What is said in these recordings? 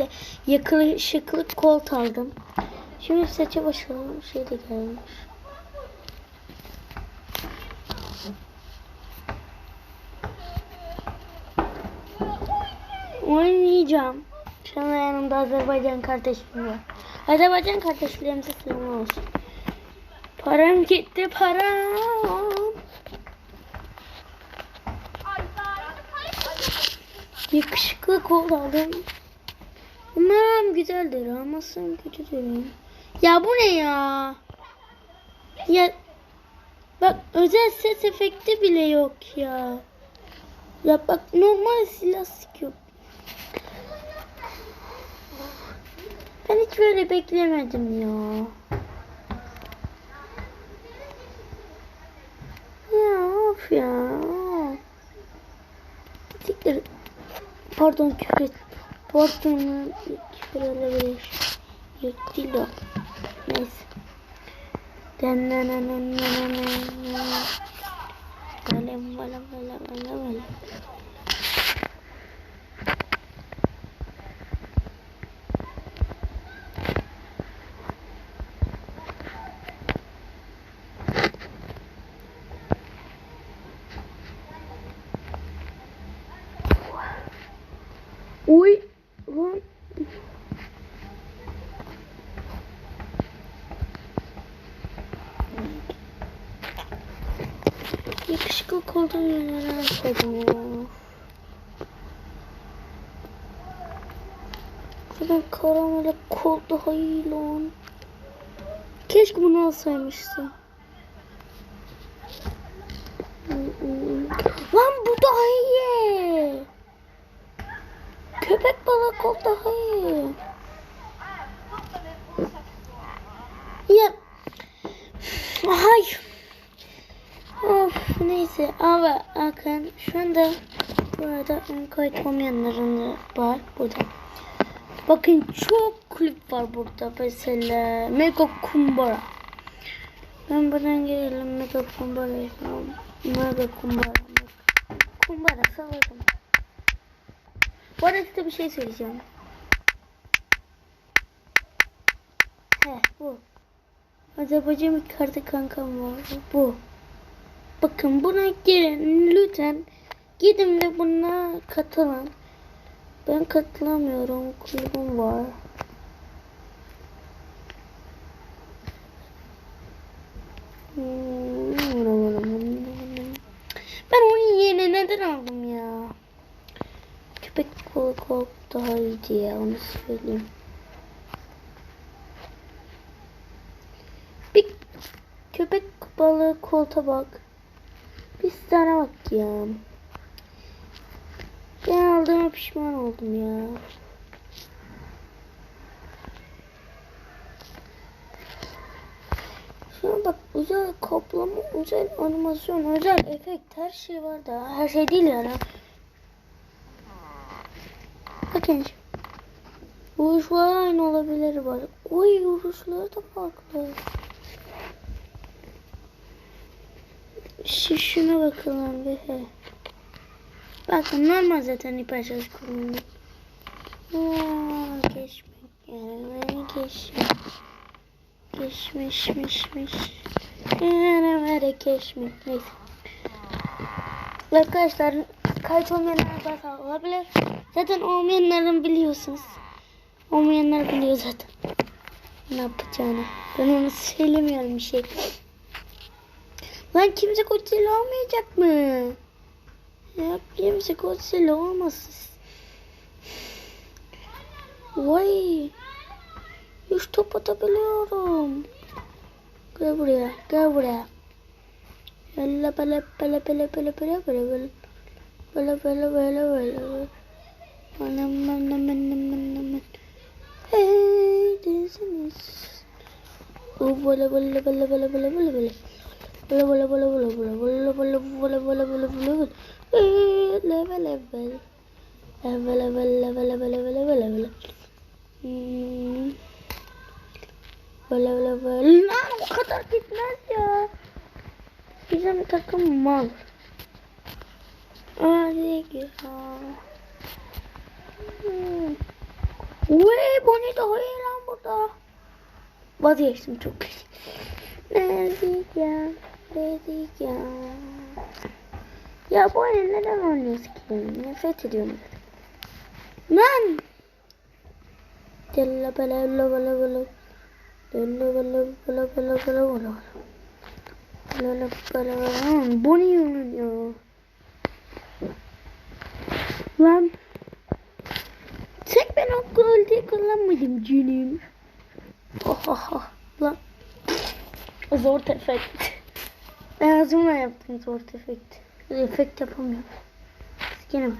de yakışıklı kolt aldım. Şimdi saça başlayalım. Şey de gelmiş. Oynayacağım. Şu an yanımda Azerbaycan kardeşim var. Azerbaycan kardeşlerimize selam olsun. Param gitti param. Yakışıklı kol aldım. Umarım güzeldir ama sen kötüdür. Ya bu ne ya? Ya bak özel ses efekti bile yok ya. Ya bak normal silah sıkıyor. Ben hiç böyle beklemedim ya. Ya of ya. Pardon küfür et. Porto'nun küfür olabilir. Yok değil o. Neyse. Denenenenenenen. Kalem valla valla valla valla. Koltuğun yerine koydum ya. Ben karamele kol daha iyi lan. Keşke bunu alsaymıştım. Lan bu daha iyi. Köpek balığı kol daha iyi. Ya. Ay. Of neyse ama Akın şu anda bu arada ön kayıt olmayanların var burada. Bakın çok klip var burada mesela Mega Kumbara. Ben buradan gelelim Mega Kumbara'ya. Mega Kumbara. Kumbara salladım. Bu arada size bir şey söyleyeceğim. He bu. Azerbaycan bir kartı kankam var. Bu. Bakın buna girin lütfen. Gidin ve buna katılın. Ben katılamıyorum. Kulübüm var. Ben onu yerine neden aldım ya? Köpek kolu kol daha iyiydi ya onu söyleyeyim. Bir köpek balığı kolta bak. Bir tane bak ya. Ben aldığıma pişman oldum ya. Şuna bak özel kaplama, özel animasyon, özel efekt her şey var da her şey değil yani. Bakın. Vuruşlar aynı olabilir var. Oy vuruşları da farklı. Şu şuna bakalım bir he. Bakın normal zaten hiperşarj kullanıyor. Aa, geçmek yani geçmek. Geçmişmişmiş. Yani böyle geçmek. Neyse. Arkadaşlar kayıt olmayanlar varsa olabilir. Zaten olmayanların biliyorsunuz. Olmayanlar biliyor zaten. Ne yapacağını. Ben onu söylemiyorum bir şey. Lan kimse Godzilla olmayacak mı? Ya kimse Godzilla olmasın. Vay. Yüz top atabiliyorum. Gel buraya. Gel buraya. Yalla bele bele bele bele bele bele bele. Bele bele bele bele. Anam anam anam anam. Hey diziniz. Oh bele bele bele bele bele bele bele. Bele bele bele bele bele bele bele bele bele bele. Hey level level. Level level level level level level level. Böyle böyle böyle. Lan o kadar gitmez ya. Bizim takım mal. Hadi. Hmm. Uy daha iyi lan burada. Vazgeçtim çok. Nezik ya dedik ya. Ya bu oyunu neden oynuyoruz ki? Nefret ediyorum. Lan! Della bala bala bala bala. Della bala bala bala bala bala. Bala bala bala. Bu ne oyun ya? Lan. Tek ben o golde kullanmadım canım. Oh, oh, oh. Lan. Zor tefek efekt. Ağzımla yaptım zor efekt. Efekt yapamıyorum. Sikenim.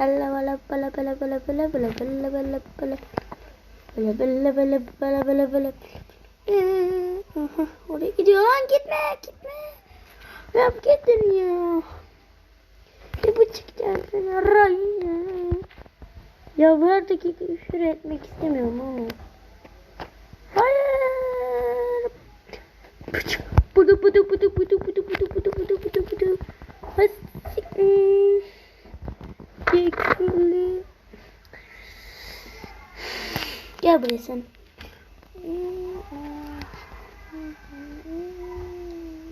Bella bella bella bella bella bella bella bella bella bella bella bella bella bella bella bella oraya gidiyor lan gitme gitme. Ya gidin ya. Bir buçuk gelsin arayın. Ya bu her dakika küfür etmek istemiyorum ama. Hayır. Pıçı. Budu budu budu budu budu budu budu budu budu budu. Hasik. Gekili. Gel buraya sen.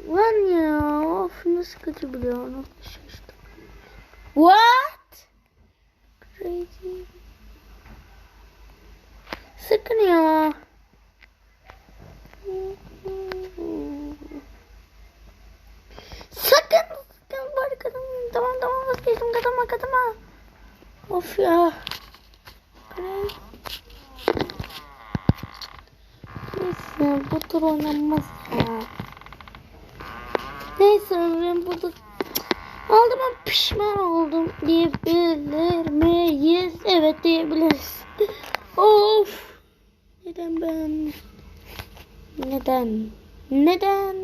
Lan ya of nasıl kötü biliyor onu şaştım. What? Crazy. Sakın ya. Of ya. Neyse bu tur oynanmaz ya. Neyse ben burada aldım ama pişman oldum diyebilir miyiz? Evet diyebiliriz. of. Neden ben? Neden? Neden?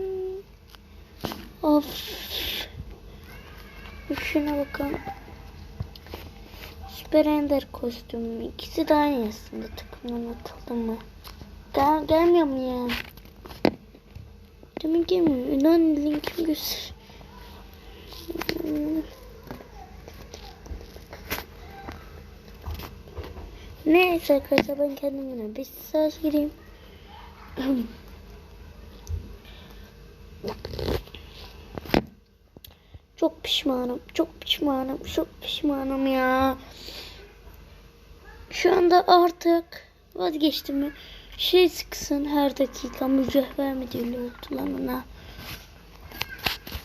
Of. Şuna bakın. Süper Ender kostümü. İkisi de aynı aslında. Takımdan atıldı mı? Gel, gelmiyor mu ya? Demin gelmiyor. Lan linkim göster. Neyse arkadaşlar ben kendimle bir söz gireyim. Çok pişmanım. Çok pişmanım. Çok pişmanım ya. Şu anda artık vazgeçtim mi? Şey sıksın her dakika mücevher mi diyordu lan ona.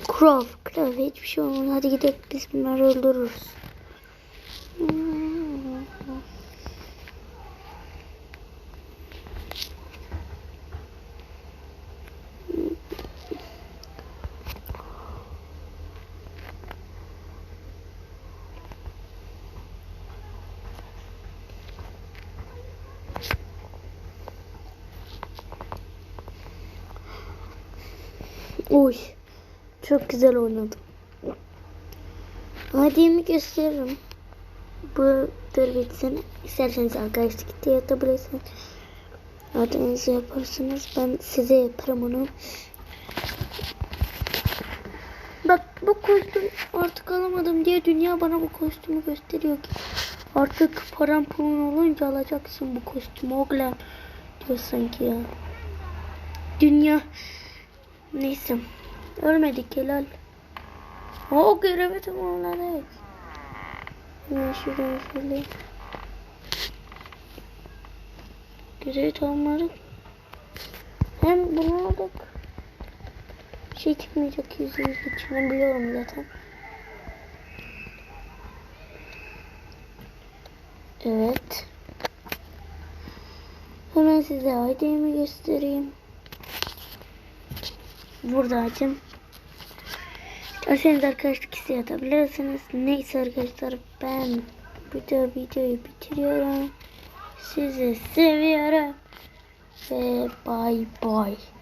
Krav. Krav hiçbir şey olmadı. Hadi gidelim biz bunları öldürürüz. Uy. Çok güzel oynadım. Hadi gösteririm. Bu tur bitsin. İsterseniz arkadaşlık diye atabilirsiniz. Adınızı yaparsınız. Ben size yaparım onu. Bak bu kostüm artık alamadım diye dünya bana bu kostümü gösteriyor ki. Artık param pulun olunca alacaksın bu kostümü oğlum. Diyor sanki ya. Dünya Neyse. Ölmedik helal. O görevi tamamladık. Hemen şuradan şöyle. Görevi tamamladık. Hem bunu aldık. Bir şey çıkmayacak yüzde yüz içinden biliyorum zaten. Evet. Hemen size ID'mi göstereyim. Burada açın. İsterseniz arkadaşlık isteği atabilirsiniz. Neyse arkadaşlar ben video videoyu bitiriyorum. Sizi seviyorum. Ve bye bye.